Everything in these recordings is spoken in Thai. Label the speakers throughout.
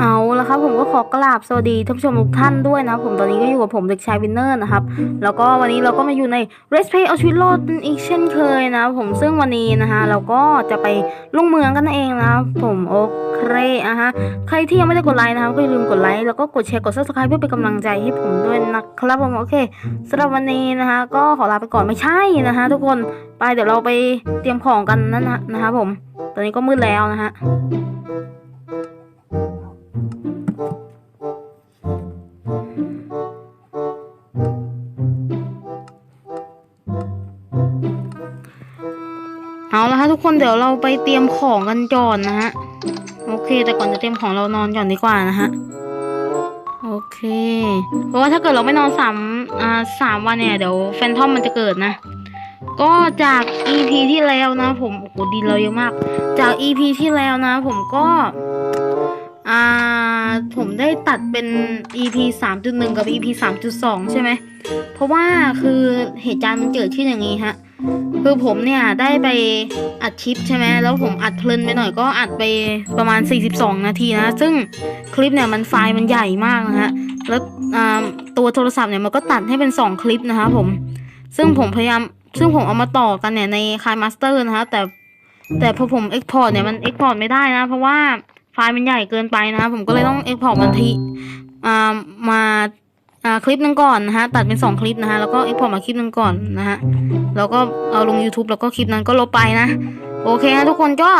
Speaker 1: เอาละครับผมก็ขอกราบสวัสดีท่านผู้ชมทุกท่านด้วยนะผมตอนนี้ก็อยู่กับผมเด็กชายวินเนอร์นะครับ แล้วก็วันนี้เราก็มาอยู่ใน r e s p a y เอาชีวิตรอดอีกเช่นเคยนะผมซึ่งวันนี้นะคะเราก็จะไปลงเมืองกันเองนะผมโอเคอะฮะใครที่ยังไม่ได้กดไลค์นะครับก็อย่าลืมกดไลค์แล้วก็กดแชร์กด subscribe เพื่อเป็นกำลังใจให้ผมด้วยนะครับผมโอเคสำหรับวันนี้นะคะก็ขอลาไปก่อนไม่ใช่นะคะทุกคนไปเดี๋ยวเราไปเตรียมของกันนั่นนะนะคะผม ตอนนี้ก็มืดแล้วนะฮะ คนเดี๋ยวเราไปเตรียมของกันก่อนนะฮะ โอเค แต่ก่อนจะเตรียมของเรานอนก่อนดีกว่านะฮะ โอเค เพราะว่าถ้าเกิดเราไม่นอนสามอ่าสามวันเนี่ยเดี๋ยวแฟนทอมมันจะเกิดนะ ก็จาก EP ที่แล้วนะ ผมโอ้โหดินเราเยอะมาก จาก EP ที่แล้วนะ ผมก็อ่าผมได้ตัดเป็น EP 3.1 กับ EP 3.2 ใช่ไหม เพราะว่าคือเหตุการณ์มันเกิดขึ้นอย่างนี้ฮะ คือผมเนี่ยได้ไปอัดคลิปใช่ไหมแล้วผมอัดเพลินไปหน่อยก็อัดไปประมาณ 42 นาทีนะ ซึ่งคลิปเนี่ยมันไฟล์มันใหญ่มากนะฮะ แล้วตัวโทรศัพท์เนี่ยมันก็ตัดให้เป็น 2 คลิปนะคะผม ซึ่งผมพยายาม ซึ่งผมเอามาต่อกันเนี่ยในคายมาสเตอร์นะคะแต่แต่พอผมเอ็กพอร์ตเนี่ยมันเอ็กพอร์ตไม่ได้นะ เพราะว่าไฟล์มันใหญ่เกินไปนะคะผมก็เลยต้องเอ็กพอร์ตมันทีอ่ามาคลิปหนึงก่อนนะฮะ ตัดเป็น 2 คลิปนะฮะ แล้วก็เอ็กพอร์ตมาคลิปหนึงก่อนนะฮะ แล้วก็เอาลง YouTube แล้วก็คลิปนั้นก็ลบไปนะ โอเคนะทุกคนก็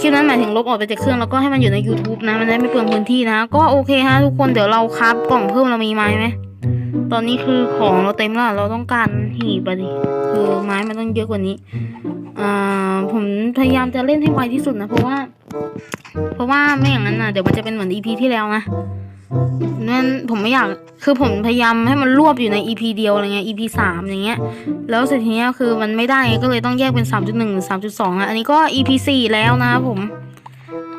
Speaker 1: คลิปนั้นหมายถึงลบออกไปจากเครื่องแล้วก็ให้มันอยู่ใน YouTube นะ มันได้ไม่เปลืองพื้นที่นะ ก็โอเคฮะทุกคนเดี๋ยวเราครับกล่องเพิ่มเรามีไม้ไหมตอนนี้คือของเราเต็มแล้วเราต้องการหีบอะดิคือไม้มันต้องเยอะกว่านี้อ่าผมพยายามจะเล่นให้ไวที่สุดนะ เพราะว่า เพราะว่าไม่อย่างนั้นนะเดี๋ยวมันจะเป็นเหมือน EP ที่แล้วนะ นั่นผมไม่อยากคือผมพยายามให้มันรวบอยู่ใน EP เดียวอะไรเงี้ย EP สามอย่างเงี้ย แล้วเสร็จทีเนี้ยคือมันไม่ได้ก็เลยต้องแยกเป็นสามจุดหนึ่งสามจุดสองอะอันนี้ก็ EP สี่แล้วนะครับผม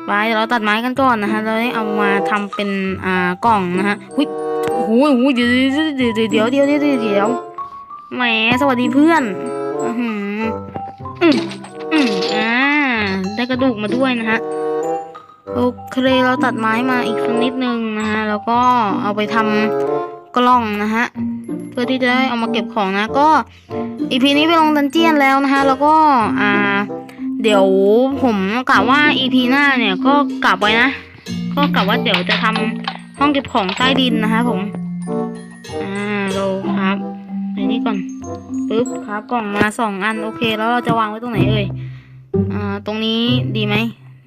Speaker 1: ไปเดี๋ยวเราตัดไม้กันก่อนนะคะเราได้เอามาทำเป็นอ่ากล่องนะฮะหุ้ยโอ้โหเดี๋ยวเดี๋ยวเดี๋ยวเดี๋ยวเดี๋ยวเดี๋ยวแหมสวัสดีเพื่อนอือหืออืมอืมอ่าได้กระดูกมาด้วยนะฮะ โอเคเราตัดไม้มาอีกสักนิดนึงนะฮะแล้วก็เอาไปทำกล่องนะฮะเพื่อที่จะได้เอามาเก็บของนะก็อีพีนี้ไปลงดันเจียนแล้วนะฮะแล้วก็อ่าเดี๋ยวผมกะว่าอีพีหน้าเนี่ยก็กลับไว้นะก็กะว่าเดี๋ยวจะทำห้องเก็บของใต้ดินนะคะผมอ่าเราครับในนี้ก่อนปึ๊บครับกล่องมาสองอันโอเค แล้วเราจะวางไว้ตรงไหนเอ่ยอ่าตรงนี้ดีไหม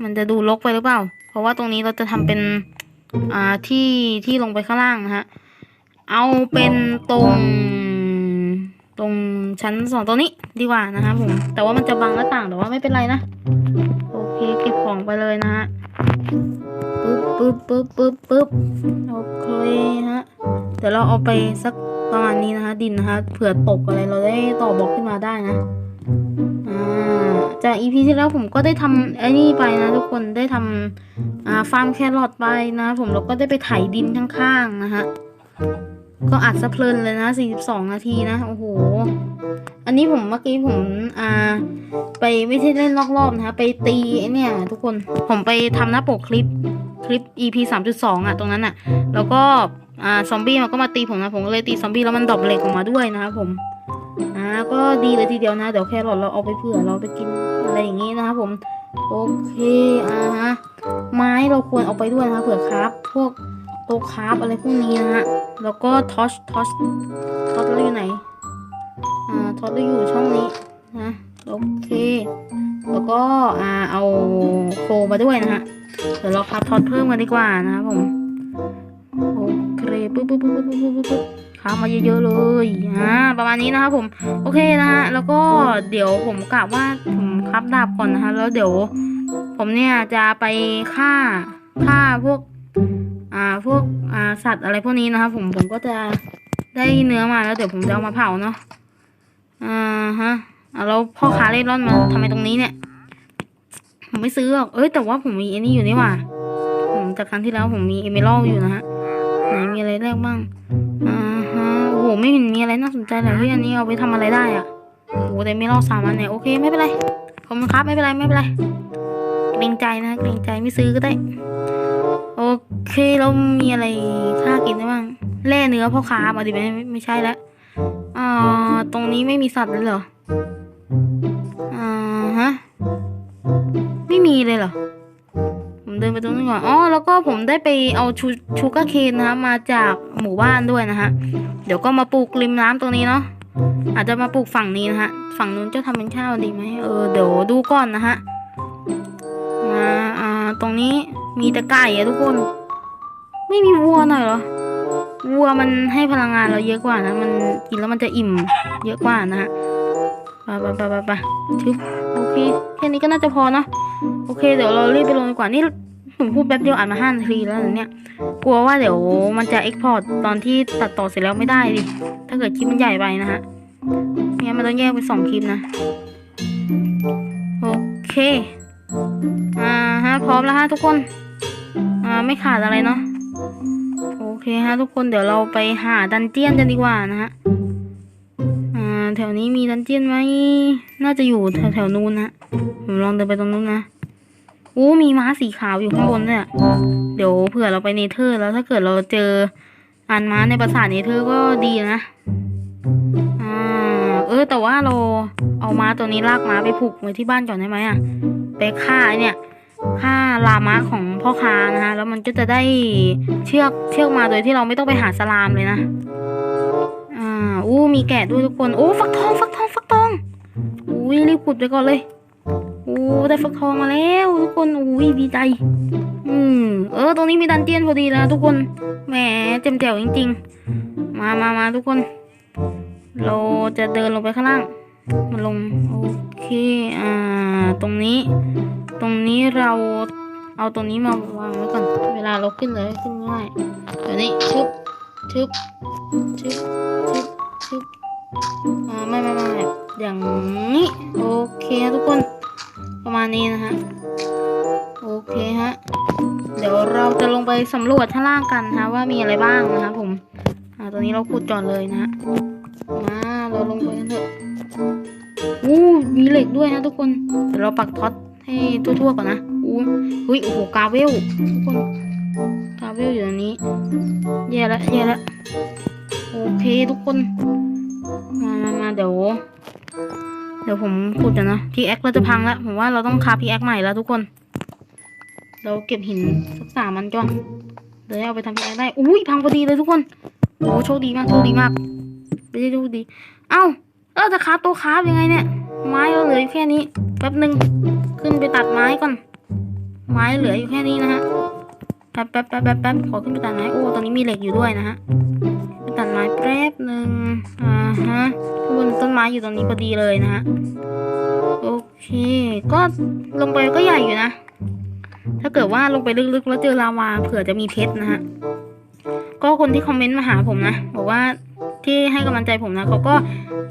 Speaker 1: มันจะดูรกไปหรือเปล่า เพราะว่าตรงนี้เราจะทำเป็นอ่าที่ที่ลงไปข้างล่างนะฮะ เอาเป็นตรง ตรงชั้นสองตรงนี้ดีกว่านะคะผม แต่ว่ามันจะบังหน้าต่างแต่ว่าไม่เป็นไรนะ โอเคเก็บของไปเลยนะฮะปึ๊บปึ๊บปึ๊บปึ๊บปึ๊บโอเคฮะ เดี๋ยวเราเอาไปสักประมาณนี้นะคะ ดินนะคะ เผื่อตกอะไรเราได้ต่อบล็อกขึ้นมาได้นะ อ่า จากอีพีที่แล้วผมก็ได้ทำไอ้นี่ไปนะทุกคนได้ทำฟาร์มแครอทไปนะ ผมแล้วก็ได้ไปไถดินข้างๆนะฮะก็อัดสะเพลินเลยนะ 42 นาทีนะ โอ้โห อันนี้ผมเมื่อกี้ผมอ่า ไปไม่ใช่เล่นรอบๆนะคะไปตีไอ้เนี่ยทุกคน ผมไปทำหน้าปกคลิปคลิป EP 3.2 อะตรงนั้นอะ แล้วก็อ่าซอมบี้มันก็มาตีผมนะ ผมก็เลยตีซอมบี้แล้วมันดรอปเหล็กออกมาด้วยนะครับผม อ่าก็ดีเลยทีเดียวนะ เดี๋ยวแครอทเราเอาไปเผื่อเราไปกินอะไรอย่างงี้นะครับผมโอเคอ่าฮะไม้เราควรเอาไปด้วยนะคะเผื่อคราฟพวกโตคราฟอะไรพวกนี้นะฮะแล้วก็ทอชทอชทอชเราอยู่ไหนอ่าทอชเราอยู่ช่องนี้นะโอเค แล้วก็อ่าเอาโคมาด้วยนะฮะเดี๋ยวเราคับทอดเพิ่มกันดีกว่านะครับผมโอเคปึ๊บปึ๊บปึ๊บปึ๊บปึ๊บปึ๊บปึ๊บ ค้ามาเยอะๆเลยอ่าประมาณนี้นะครับผมโอเคนะฮะแล้วก็เดี๋ยวผมกะว่าผมคับดาบก่อนนะฮะแล้วเดี๋ยว ผมเนี่ยจะไปฆ่าฆ่าพวกอ่าพวกอ่าสัตว์อะไรพวกนี้นะครับผมผมก็จะได้เนื้อมาแล้วเดี๋ยวผมจะเอามาเผาเนาะอ่าฮะเอาแล้วพ่อค้าเล่ร่อนมาทำไมตรงนี้เนี่ย ผมไม่ซื้อหรอกเอ้ยแต่ว่าผมมีอ้นี่อยู่นี่หว่าผมจากครั้งที่แล้วผมมีเอเมอรัลอยู่นะฮะไหนมีอะไรแรกบ้าง หไม่เห็นมีอะไรน่าสนใจเลยเฮ้ยอันนี้เอาไปทำอะไรได้อะโอ้โหแต่เอเมอรัลสามอันเนี่ยโอเคไม่เป็นไรผมครับไม่เป็นไรไม่เป็นไรโอเกรงใจนะเกรงใจไม่ซื้อก็ได้ โอเคเรามีอะไรค่ากินได้บ้างแล่เนื้อพ่อค้ามาดิไม่ไม่ไม่ใช่แล้วอ่าตรงนี้ไม่มีสัตว์เลยเหรออ่าฮะไม่มีเลยเหรอ ผมเดินไปตรงนู้นก่อนอ๋อแล้วก็ผมได้ไปเอาชูชูการ์เคนนะคะมาจากหมู่บ้านด้วยนะฮะเดี๋ยวก็มาปลูกริมน้ำตรงนี้เนาะอาจจะมาปลูกฝั่งนี้นะฮะฝั่งนู้นจะทำเป็นข้าวดีไหมเออเดี๋ยวดูก่อนนะฮะมาอ่าตรงนี้มีแต่ไก่อะทุกคน ไม่มีวัวหน่อยเหรอวัวมันให้พลังงานเราเยอะกว่านะมันกินแล้วมันจะอิ่มเยอะกว่านะฮะไปไปไปไปไปชึบโอเคแค่นี้ก็น่าจะพอเนาะ โอเค เดี๋ยวเรารีบไปลงดีกว่านี่ผมพูดแป๊บเดียวอ่านมาห้านาทีแล้วเนี่ยกลัวว่าเดี๋ยวมันจะเอ็กพอร์ตตอนที่ตัดต่อเสร็จแล้วไม่ได้ดิถ้าเกิดคลิปมันใหญ่ไปนะฮะไม่งั้นมันต้องแยกเป็นสองคลิปนะโอเคอ่าฮะพร้อมแล้วฮะทุกคนอ่าไม่ขาดอะไรเนาะโอเคฮะทุกคนเดี๋ยวเราไปหาดันเจียนกันดีกว่านะฮะ ถวนี้มีดันเจียนไหม น่าจะอยู่แถวแถวนู้นนะ ผมลองเดินไปตรงนู้นนะอู้มีม้าสีขาวอยู่ข้างบนเนี่ยเดี๋ยวเผื่อเราไปเนเธอร์ แล้วถ้าเกิดเราเจออันม้าในปราสาทเนเธอร์ก็ดีนะอ่าเออแต่ว่าเราเอาม้าตัวนี้ลากม้าไปผูกไว้ที่บ้านก่อนได้ไหมอะ ไปฆ่าไอเนี่ยฆ่าลามะของพ่อค้านะฮะแล้วมันก็จะได้เชือกเชือกมาโดยที่เราไม่ต้องไปหาสลามเลยนะ อ่าอู้มีแกะด้วยทุกคนโอ้ฟักทองฟักทองฟักทองอุ้ยรีบขุดไปก่อนเลยโอ้ได้ฟักทองมาแล้วทุกคนอุ้ยดีใจอืมเออตรงนี้มีดันเจียนพอดีแล้วทุกคนแหมเจ็มแจ๋วจริง ๆ มามามาทุกคน เราจะเดินลงไปข้างล่างมาลงโอเคอ่าตรงนี้ ตรงนี้เราเอาตรงนี้มาวางไว้ก่อน เวลาเราขึ้นเลยขึ้นง่ายเดี๋ยวนี้ชึบ ชึบชึบชึบชึบอ่าไม่ไม่ไม่อย่างนี้โอเคนะทุกคนประมาณนี้นะฮะโอเคฮะเดี๋ยวเราจะลงไปสำรวจข้างล่างกันนะว่ามีอะไรบ้างนะครับผมอ่าตอนนี้เราขุดก่อนเลยนะฮะมาเราลงไปกันเถอะอู้มีเหล็กด้วยนะทุกคนเดี๋ยวเราปักท็อตให้ทั่วๆก่อนนะอู้หุ้ยโอ้โหกาเวลทุกคน เวลอยู่ตรงนี้ แย่ละแย่ละโอเคทุกคน มามามาเดี๋ยว เดี๋ยวผมขุดกันนะพีแอคเราจะพังแล้ว ผมว่าเราต้องคาพีแอคใหม่แล้วทุกคน เราเก็บหินสักสามมันก่อนเดี๋ยวเอาไปทำพีแอคได้ อุ้ยพังพอดีเลยทุกคน โอ้โชคดีมากโชคดีมากไม่ใช่โชคดี เอ้าเออจะคาตัวคาฟยังไงเนี่ย ไม้เราเหลืออยู่แค่นี้ แป๊บหนึ่งขึ้นไปตัดไม้ก่อน ไม้เหลืออยู่แค่นี้นะฮะ แป๊บแป๊บแป๊บแป๊บแป๊บขอขึ้นไปตัดไม้โอ้ตอนนี้มีเหล็กอยู่ด้วยนะฮะไปตัดไม้แป๊บหนึ่งอ่าฮะข้างบนต้นไม้อยู่ตรงนี้พอดีเลยนะฮะโอเค ก็ลงไปก็ใหญ่อยู่นะ ถ้าเกิดว่าลงไปลึกๆแล้วเจอลาวาเผื่อจะมีเพชรนะฮะก็คนที่คอมเมนต์มาหาผมนะบอกว่าที่ให้กำลังใจผมนะเขาก็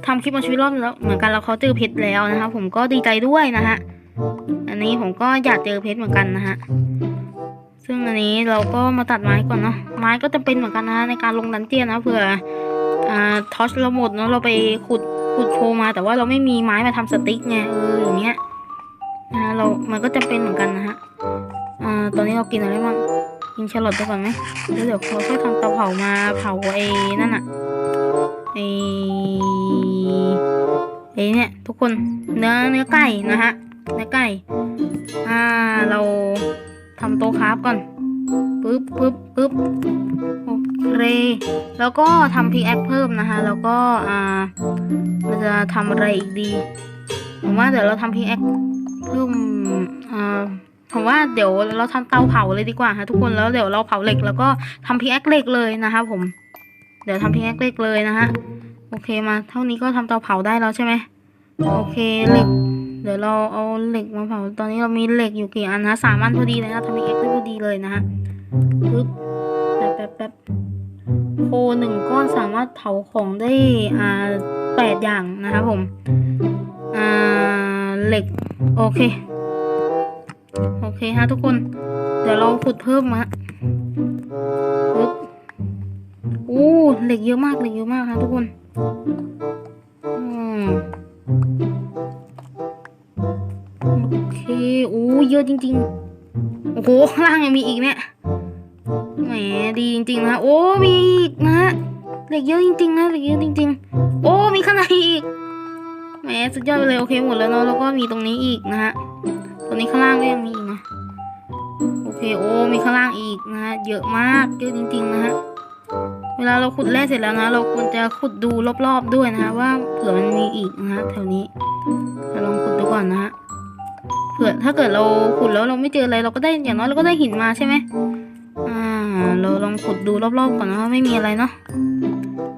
Speaker 1: ทำคลิปมาชีวิตรอบแล้วเหมือนกันแล้วเขาเจอเพชรแล้วนะคะผมก็ดีใจด้วยนะฮะอันนี้ผมก็อยากเจอเพชรเหมือนกันนะฮะ ซึ่งอันนี้เราก็มาตัดไม้ก่อนเนาะไม้ก็จะเป็นเหมือนกันนะในการลงดันเจียนนะเผื่ออ่าทอชเราหมดเนาะเราไปขุดขุดโคมา แต่ว่าเราไม่มีไม้มาทำสติ๊กไงเอออย่างเงี้ยนะเรา มันก็จะเป็นเหมือนกันนะฮะอ่าตอนนี้เรากินอะไรบ้างกินแครอทไปก่อนไหมแล้วเดี๋ยวเราค่อยทำเตาเผามาเผาไอ้นั่นอะไอ้ไอ้เนี่ยทุกคนเนื้อเนื้อไก่นะฮะเนื้อไก่อ่าเรา ทำโต๊ะคราฟก่อนปึ๊บปึ๊บปึ๊บโอเคแล้วก็ทำพิกแอคเพิ่มนะคะ แล้วก็อ่าเราจะทำอะไรอีกดี ผมว่าเดี๋ยวเราทำพิกแอคเพิ่มอ่าผมว่าเดี๋ยวเราทำเตาเผาเลยดีกว่าค่ะทุกคนแล้วเดี๋ยวเราเผาเหล็กแล้วก็ทำพิกแอคเหล็กเลยนะคะผม เดี๋ยวทำพิกแอคเหล็กเลยนะฮะโอเคมา เท่านี้ก็ทำเตาเผาได้แล้วใช่ไหมโอเคเหล็ก เดี๋ยวเราเอาเหล็กมาเผา ตอนนี้เรามีเหล็กอยู่กี่อันนะสามอันพอดีเลยนะทำพิกแอคได้พอดีเลยนะฮะปึ๊บแป๊บแป๊บแป๊บโคหนึ่งก้อนสามารถเผาของได้อ่าแปดอย่างนะคะผม อ่าเหล็ก โอเค โอเคฮะทุกคน เดี๋ยวเราขุดเพิ่มมาปึ๊บอู้เหล็กเยอะมากเหล็กเยอะมากฮะทุกคน อืม อเคโอ้เยอะจริง ๆ โอ้โหข้างล่างยังมีอีกเนี่ยแหมดีจริง ๆ นะ โอ้มีอีกนะเหล็กเยอะจริง ๆ นะเหล็กเยอะจริง ๆ โอ้มีข้างในอีกแหมสุดยอดไปเลยโอเคหมดแล้วเนาะแล้วก็มีตรงนี้อีกนะฮะตรงนี้ข้างล่างก็ยังมีอีกนะโอเคโอ้มีข้างล่างอีกนะฮะเยอะมากเยอะจริง ๆ นะฮะเวลาเราขุดแร่เสร็จแล้วนะ เราควรจะขุดดูรอบๆด้วยนะฮะว่าเผื่อมันมีอีกนะฮะแถวนี้เราลองขุดดูก่อนนะฮะ เผื่อถ้าเกิดเราขุดแล้วเราไม่เจออะไรเราก็ได้อย่างน้อยเราก็ได้หินมาใช่ไหมอ่าเราลองขุดดูรอบๆก่อนนะว่าไม่มีอะไรเนาะ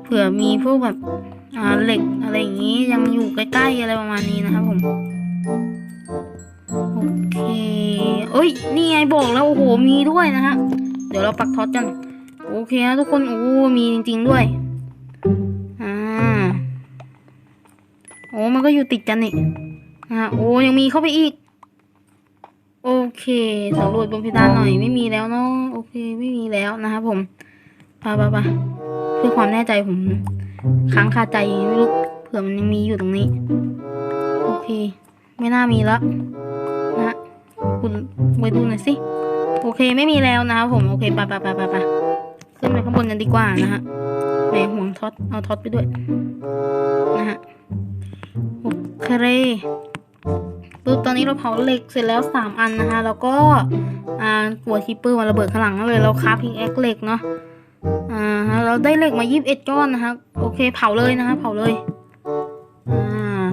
Speaker 1: เผื่อมีพวกแบบอ่าเหล็กอะไรอย่างนี้ยังอยู่ใกล้ๆอะไรประมาณนี้นะครับผมโอเคเอ้ยนี่ไงบอกแล้วโอ้โหมีด้วยนะฮะเดี๋ยวเราปักท็อตกันโอเคนะทุกคนโอ้มีจริง ๆด้วยอ่าโอ้มันก็อยู่ติดกันนี่นะฮะโอ้ยังมีเข้าไปอีก โอเคสำรวจบนเพดานหน่อยไม่มีแล้วเนาะโอเคไม่มีแล้วนะครับผมไปไปไปเพื่อความแน่ใจผมค้างคาใจไม่รู้เผื่อมันยังมีอยู่ตรงนี้ โอเค ไม่น่ามีแล้วนะคุณไปดูหน่อยสิโอเคไม่มีแล้วนะครับผมโอเคไปไปไปไปไปขึ้นไปข้างบนกันดีกว่านะฮะแหมห่วงท็อตเอาท็อตไปด้วยนะฮะโอเค ปุ๊บตอนนี้เราเผาเหล็กเสร็จแล้วสามอันนะคะ แล้วก็อ่ากลัวคิปเปอร์มาระเบิดข้างหลังเลยเราคราฟพิงแอคเหล็กเนาะอ่าเราได้เหล็กมายี่สิบเอ็ดก้อนนะคะโอเคเผาเลยนะคะ เผาเลยอ่า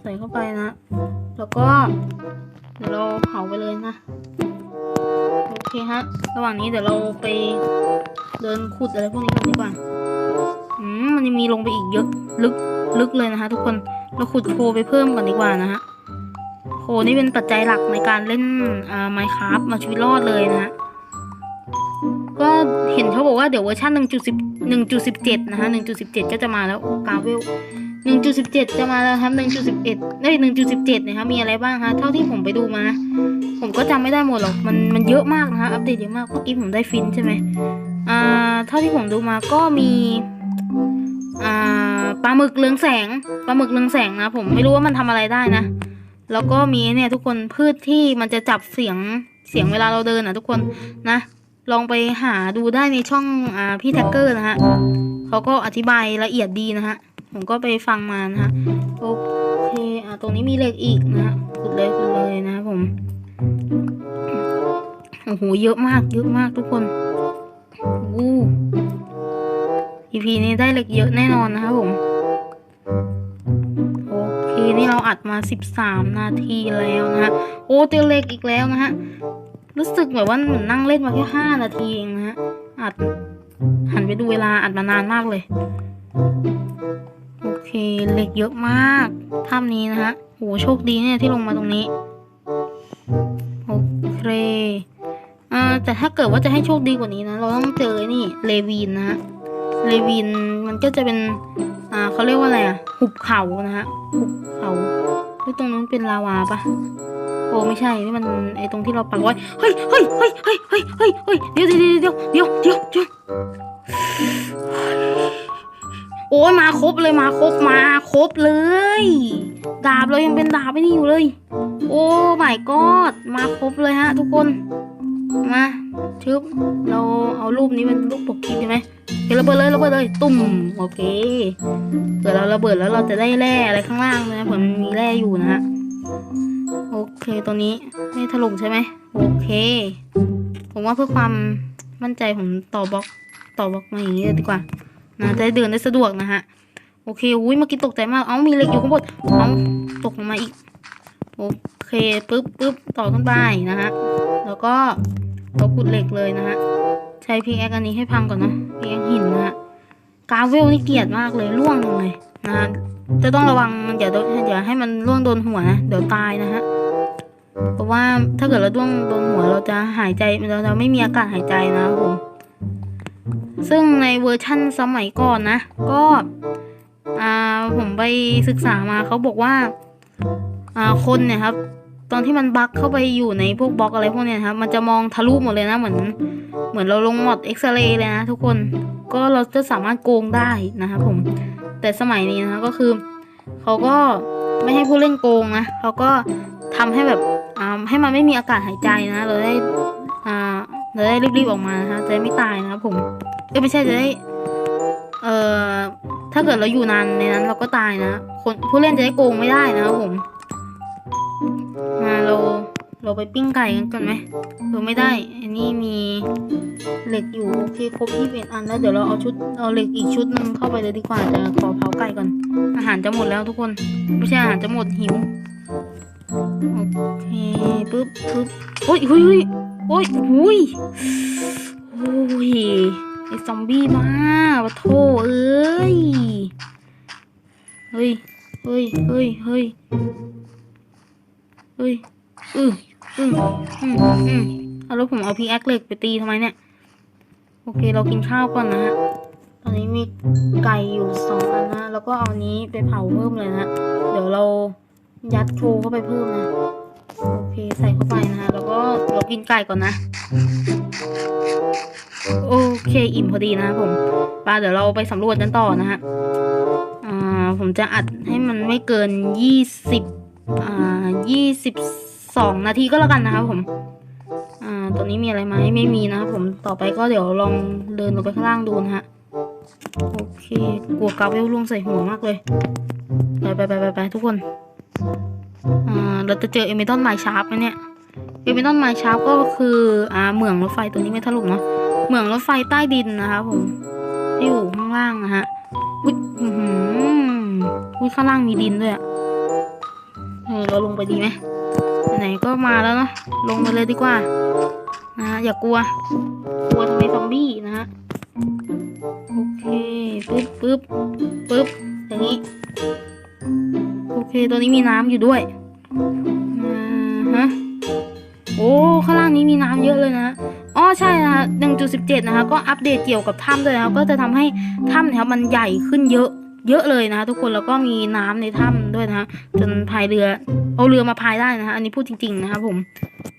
Speaker 1: ใส่เข้าไปนะ แล้วก็เดี๋ยวเราเผาไปเลยนะโอเคฮะระหว่างนี้เดี๋ยวเราไปเดินขุดอะไรพวกนี้กันดีกว่าอืมมันยังมีลงไปอีกเยอะลึกลึกเลยนะคะ ทุกคนเราขุดโคไปเพิ่มกันดีกว่านะฮะ โคนี่เป็นปัจจัยหลักในการเล่นอไมค์คราฟมาชีวิตรอดเลยนะฮะก็เห็นเขาบอกว่าเดี๋ยวเวอร์ชัน1.10 1.17 นะคะ1.17 ก็จะมาแล้วกาเวล1.17 จะมาแล้วครับ 1.11เอ้ย1.17นะคะมีอะไรบ้างคะเท่าที่ผมไปดูมา ผมก็จำไม่ได้หมดหรอก มันมันเยอะมากนะคะอัปเดตเยอะมาก เมื่อกี้ผมได้ฟินใช่ไหมอ่า เท่าที่ผมดูมาก็มีอ่าปลาหมึกเรืองแสง ปลาหมึกเรืองแสงนะ ผมไม่รู้ว่ามันทำอะไรได้นะ แล้วก็มีเนี่ยทุกคนพืชที่มันจะจับเสียงเสียงเวลาเราเดินอะทุกคนนะ ลองไปหาดูได้ในช่องอ่าพี่แท็กเกอร์นะฮะเขาก็อธิบายละเอียดดีนะฮะผมก็ไปฟังมานะฮะโอเคอ่าตรงนี้มีเหล็กอีกนะฮะขุดเลยขุดเลยนะครับผมโอ้โหเยอะมากเยอะมากทุกคนอู้ EP นี้ได้เหล็กเยอะแน่นอนนะครับผมโอ เราอัดมา 13 นาทีแล้วนะฮะ โอ้เจอเหล็กอีกแล้วนะฮะ รู้สึกแบบว่าเหมือนนั่งเล่นมาแค่ 5 นาทีเองนะฮะ อัด หันไปดูเวลาอัดมานานมากเลย โอเคเหล็กเยอะมากถ้ำนี้นะฮะโหโชคดีเนี่ยที่ลงมาตรงนี้ โอเคอ่าแต่ถ้าเกิดว่าจะให้โชคดีกว่านี้นะ เราต้องเจอนี่เลวินนะฮะเลวินมันก็จะเป็น อ่าเขาเรียกว่าอะไรอะหุบเขานะฮะหุบเขาหรือตรงนั้นเป็นลาวาปะโอ้ไม่ใช่นี่มันไอตรงที่เราปักไว้เฮ้ยเฮ้ยเฮ้ยเฮ้ยเฮ้ยเฮ้ยเฮ้ยเดี๋ยวเดี๋ยวเดี๋ยวเดี๋ยวเดี๋ยวเดี๋ยวโอ้ยมาครบเลยมาครบมาครบเลย ดาบเรายังเป็นดาบไม่นี่อยู่เลย โอ้ไม่กอดมาครบเลยฮะทุกคน มาชึบเราเอารูปนี้เป็นรูปปกคลิปใช่ไหมเดี๋ยวระเบิดเลยระเบิดเลยตุ่มโอเคเผื่อเราระเบิดแล้วเราจะได้แร่อะไรข้างล่างนะเผื่อมันมีแร่อยู่นะฮะโอเคตัวนี้ไม่ถล่มใช่ไหมโอเค ผมว่าเพื่อความมั่นใจผมต่อบล็อกต่อบล็อกมาอย่างนี้เลยดีกว่านะจะได้เดินได้สะดวกนะฮะโอเคอุ้ยเมื่อกี้ตกใจมากเอ้ามีเหล็กอยู่ข้างบนเอ้าตกลงมาอีกโอเคปึ๊บปึ๊บต่อขึ้นไปนะฮะแล้วก็ เราขุดเหล็กเลยนะฮะ ใช้พิกแอคอันนี้ให้พังก่อนนะพิกแอคหินนะฮะกาเวลนี่เกลียดมากเลยล่วงลงเลยนะฮะจะต้องระวังอย่าโดนอย่าให้มันล่วงโดนหัวนะเดี๋ยวตายนะฮะเพราะว่าถ้าเกิดเราล่วงโดนหัวเราจะหายใจเราจะไม่มีอากาศหายใจนะผมซึ่งในเวอร์ชั่นสมัยก่อนนะ ก็อ่าผมไปศึกษามาเขาบอกว่าอ่าคนเนี่ยครับ ตอนที่มันบั๊กเข้าไปอยู่ในพวกบล็อกอะไรพวกเนี้ยครับ มันจะมองทะลุหมดเลยนะเหมือน เหมือนเราลงมอดเอ็กซเรย์เลยนะทุกคนก็เราจะสามารถโกงได้นะครับผม แต่สมัยนี้นะก็คือเขาก็ไม่ให้ผู้เล่นโกงนะเขาก็ทำให้แบบอ่าให้มันไม่มีอากาศหายใจนะ เราได้อ่าเราได้รีบๆออกมานะคะจะได้ไม่ตายนะครับผมเอ้ยไม่ใช่จะได้เอ่อถ้าเกิดเราอยู่นานในนั้นเราก็ตายนะ คนผู้เล่นจะได้โกงไม่ได้นะครับผม เราไปปิ้งไก่กันก่อนไหมเราไม่ได้ อันนี้มีเหล็กอยู่ โอเคครบที่เป็นอันแล้วเดี๋ยวเราเอาชุดเอาเหล็กอีกชุดหนึ่งเข้าไปเลยดีกว่าจะขอเผาไก่ก่อน อาหารจะหมดแล้วทุกคน ไม่ใช่อาหารจะหมดหิว โอเคปึ๊บปึ๊บโอ้ยเฮ้ยเฮ้ยโอ้ยหุยโอ้ยไอซอมบี้มาวะโธ่เอ้ย เฮ้ย เฮ้ย เฮ้ย เฮ้ย เฮ้ยเอือ อืมอืมอืมเอาแล้วผมเอาพีแอคเหล็กไปตีทำไมเนี่ย โอเคเรากินข้าวก่อนนะฮะ ตอนนี้มีไก่อยู่สองอันนะ แล้วก็เอานี้ไปเผาเพิ่มเลยนะ เดี๋ยวเรายัดโชว์เข้าไปเพิ่มนะ โอเคใส่เข้าไปนะฮะแล้วก็เรากินไก่ก่อนนะ โอเคอิ่มพอดีนะผมปาเดี๋ยวเราไปสำรวจกันต่อนะฮะ อ่าผมจะอัดให้มันไม่เกินยี่สิบอ่ายี่สิบ สองนาทีก็แล้วกันนะครับผม อ่าตอนนี้มีอะไรไหมไม่มีนะครับผมต่อไปก็เดี๋ยวลองเดินลงไปข้างล่างดูนะฮะโอเคกลัวกาเวลล่วงใส่หัวมากเลยไปไปไปไปไปทุกคนอ่าเราจะเจอเอเมทอนไมชาร์ปไหมเนี่ยเอเมทอนไมชาร์ปก็คืออ่าเหมืองรถไฟตัวนี้ไม่ถล่มเนาะเหมืองรถไฟใต้ดินนะคะผมที่อยู่ข้างล่างนะฮะอุ้ยอื้อหืออุ้ยข้างล่างมีดินด้วยอะเออเราลงไปดีไหม ไหนก็มาแล้วเนาะลงไปเลยดีกว่านะฮะอย่ากลัว กลัวทำไมซอมบี้นะฮะโอเคปึ๊บปึ๊บปึ๊บอย่างนี้โอเคตัวนี้มีน้ำอยู่ด้วยอ่าฮะโอ้ข้างล่างนี้มีน้ำเยอะเลยนะอ๋อใช่นะคะ1.17นะคะก็อัปเดตเกี่ยวกับถ้ำด้วยนะคะก็จะทำให้ถ้ำเนี่ยมันใหญ่ขึ้นเยอะ เยอะเลยนะคะทุกคนแล้วก็มีน้ำในถ้ำด้วยนะคะจนพายเรือเอาเรือมาพายได้นะคะอันนี้พูดจริง ๆ นะครับผม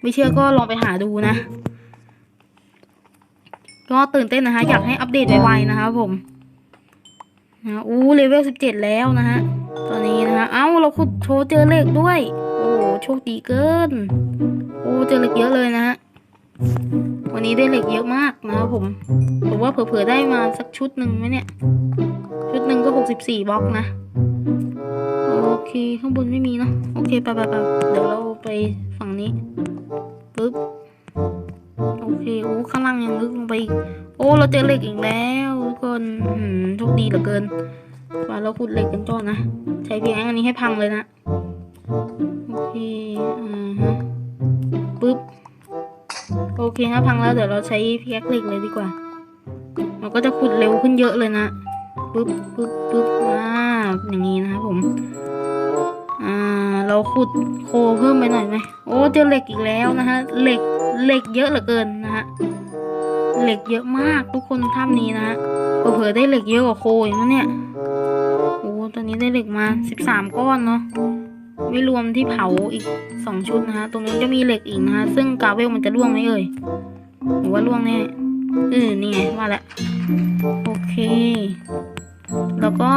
Speaker 1: ไม่เชื่อก็ลองไปหาดูนะ ก็ตื่นเต้นนะคะ อยากให้อัปเดตไวๆนะคะผมนะอู้เลเวลสิบเจ็ดแล้วนะฮะตอนนี้นะคะเอ้าเราขุดโชว์เจอเหล็กด้วย โอ้โหโชคดีเกิน โอ้เจอเหล็กเยอะเลยนะฮะ วันนี้ได้เหล็กเยอะมากนะครับผมผมว่าเผื่อๆได้มาสักชุดหนึ่งไหมเนี่ย ชุดหนึ่งก็หกสิบสี่บล็อกนะ โอเคข้างบนไม่มีเนาะโอเคไปไปไปเดี๋ยวเราไปฝั่งนี้ปึ๊บโอเคโอ้ข้างล่างยังลึกลงไปอีกโอ้เราเจอเหล็กอีกแล้วทุกคนโชคดีเหลือเกินมาเราขุดเหล็กกันก่อนนะใช้เพียงอันนี้ให้พังเลยนะโอเคอ่าฮะปึ๊บ โอเคนะพังแล้วเดี๋ยวเราใช้พิกแอคเหล็กเลยดีกว่า มันก็จะขุดเร็วขึ้นเยอะเลยนะปึ๊บปึ๊บปึ๊บอ่าอย่างนี้นะครับผม อ่า เราขุดโคเพิ่มไปหน่อยไหมโอ้เจอเหล็กอีกแล้วนะฮะ เหล็ก เหล็กเยอะเหลือเกินนะฮะ เหล็กเยอะมากทุกคนถ้ำนี้นะฮะเผลอได้เหล็กเยอะกว่าโคอีกนะเนี่ย โอ้ ตอนนี้ได้เหล็กมาสิบสามก้อนเนาะ ไม่รวมที่เผาอีกสองชุดนะฮะ ตรงนู้นจะมีเหล็กอีกนะฮะ ซึ่งกาเวลมันจะร่วงไหมเอ่ยหรือว่าร่วงแน่เออนี่ไงว่าแล้วโอเค แล้วก็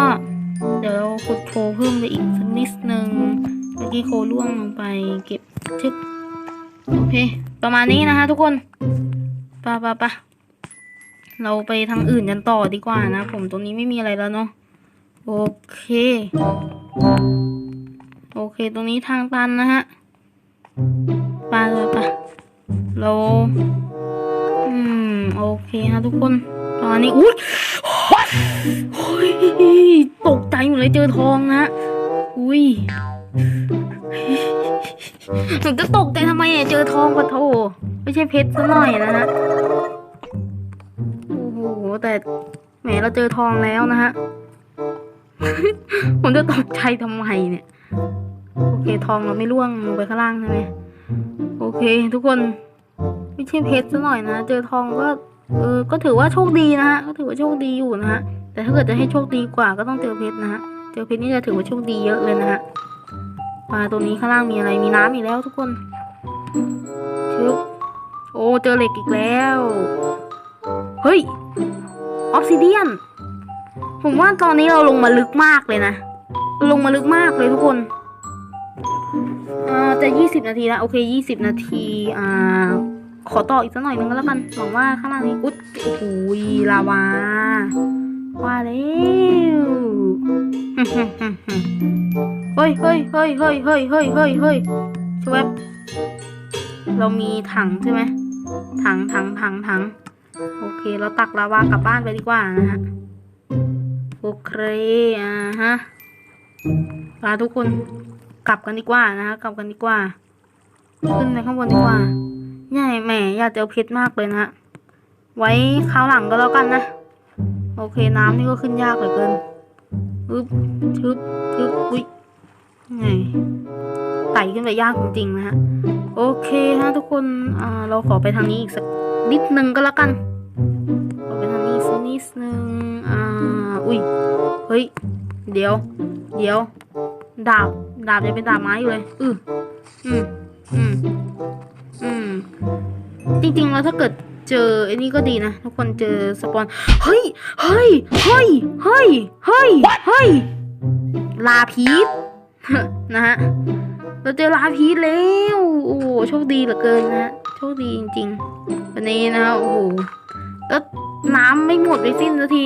Speaker 1: เดี๋ยวเราขุดโคเพิ่มไปอีกสักนิดนึงเมื่อกี้โคร่วงลงไปเก็บชึบโอเค ประมาณนี้นะคะทุกคนปะปะปะเราไปทางอื่นกันต่อดีกว่านะ ผมตรงนี้ไม่มีอะไรแล้วเนาะโอเค โอเค ตรงนี้ทางตันนะฮะไปเลยปะเราอืม โอเคฮะทุกคน ตอนนี้ อุ้ยตกใจหมดเลยเจอทองนะอุ้ยหนูจะตกใจทำไมอะเจอทองปะโถไม่ใช่เพชรซะหน่อยนะฮะ โอ้โห แต่แหมเราเจอทองแล้วนะฮะ ผมจะตกใจทำไมเนี่ย โอเคทองเราไม่ร่วงลงไปข้างล่างใช่ไหมโอเค ทุกคนไม่ใช่เพชรซะหน่อยนะ เจอทองก็เออก็ถือว่าโชคดีนะฮะก็ถือว่าโชคดีอยู่นะฮะแต่ถ้าเกิดจะให้โชคดีกว่าก็ต้องเจอเพชรนะฮะเจอเพชรนี่จะถือว่าโชคดีเยอะเลยนะฮะปลาตัวนี้ข้างล่างมีอะไรมีน้ำอีกแล้วทุกคนชึบโอ้เจอเหล็กอีกแล้ว เฮ้ยออ s ซิเดียนผมว่าตอนนี้เราลงมาลึกมากเลยนะ ลงมาลึกมากเลยทุกคน จะยี่สิบนาทีแล้วโอเคยี่สิบนาที อ่า ขอต่ออีกสักหน่อยนึงก็แล้วกันหวังว่าข้างล่างนี้อุ๊ยโอ้โหลาวาว่าแล้วเฮ้ยเฮ้ยเฮ้ยเฮ้ยเฮ้ยเฮ้ยเฮ้ยเฮ้ยชวยเรามีถังใช่ไหมถังถังถังถังโอเค เราตักลาวากลับบ้านไปดีกว่านะฮะโอเคอ่าฮะพาทุกคน กลับกันดีกว่านะฮะกลับกันดีกว่า ขึ้นไปข้างบนดีกว่าใหญ่แหมอยากเจอเพชรมากเลยนะฮะไว้คราวหลังก็แล้วกันนะ โอเคน้ำนี่ก็ขึ้นยากเหลือเกินอึ๊บชึบชึบอุ้ยไงไต่ขึ้นไปยากจริงๆนะฮะโอเคฮะทุกคนอ่าเราขอไปทางนี้อีกสักนิดนึงก็แล้วกันขอไปทางนี้อีกสักนิดนึงอ่าอุ้ยเฮ้ยเดี๋ยว เดี๋ยว ดาบ ดาบยังเป็นดาบไม้อยู่เลย อืออืมอืมอืมจริงๆแล้วถ้าเกิดเจอไอ้นี่ก็ดีนะ ทุกคนเจอสปอน เฮ้ย เฮ้ย เฮ้ย เฮ้ย เฮ้ย เฮ้ย ลาพีชนะฮะ เราเจอลาพีชแล้ว โอ้โห โชคดีเหลือเกินนะฮะ โชคดีจริงๆ วันนี้นะฮะ โอ้โห แล้วน้ำไม่หมดไปสิ้นสักที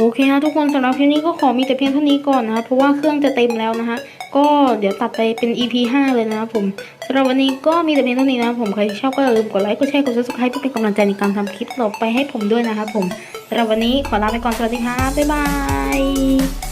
Speaker 1: โอเคนะทุกคนสำหรับคลิปนี้ก็ขอมีแต่เพียงเท่านี้ก่อนนะคะเพราะว่าเครื่องจะเต็มแล้วนะคะก็เดี๋ยวตัดไปเป็น EP 5 เลยนะครับผมสำหรับวันนี้ก็มีแต่เพียงเท่านี้นะครับผมใครที่ชอบก็อย่าลืมกดไลค์กดแชร์กด subscribe เพื่อเป็นกำลังใจในการทำคลิปต่อไปให้ผมด้วยนะครับผมสำหรับวันนี้ขอลาไปก่อนสวัสดีครับบ๊ายบาย